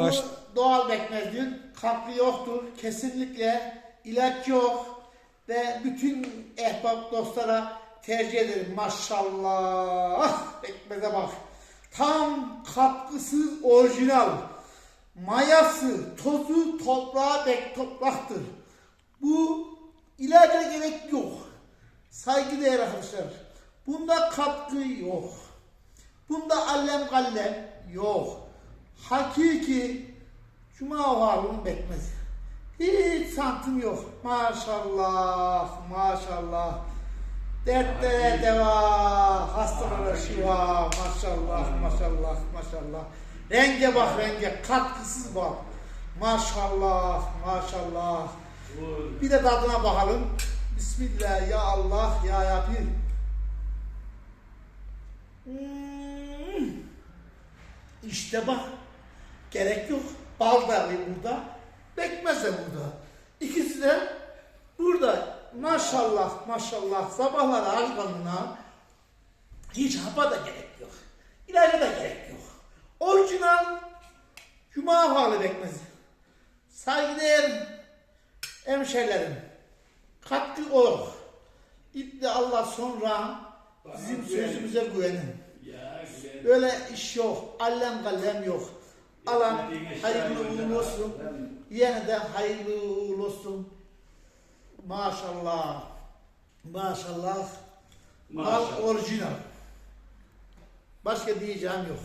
Baş- Bu doğal bekmezdir. Katkı yoktur. Kesinlikle ilaç yok. Ve bütün ehbap dostlara tercih ederim. Maşallah. Bekmeze bak. Tam katkısız orijinal. Mayası, tozu toprağa bek topraktır. Bu ilaca gerek yok. Saygıdeğer arkadaşlar. Bunda katkı yok. Bunda allem kallem yok. Hakiki Cuma varlığın bekmez. Hiç santim yok. Maşallah, maşallah. Dertlere deva, hastalara şifa. Maşallah, maşallah, maşallah. Renge bak renge, katkısız bak. Maşallah, maşallah. Bir de tadına bakalım. Bismillah ya Allah ya Rabbi. Hmm. İşte bak. Gerek yok. Bal da burada. Bekmez de burada. İkisi de burada. Maşallah maşallah. Sabahları arkanına hiç hapa da gerek yok. İlaca da gerek yok. Orijinal Cuma halı bekmezi. Saygıdeğer hemşerilerim. Katkı olur. İple Allah sonra bizim sözümüze güvenin. Böyle iş yok. Allem kallem yok. Alan hayırlı uğurlu olsun. Yine de hayırlı uğurlu olsun. Maşallah. Maşallah. Mal orijinal. Başka diyeceğim yok.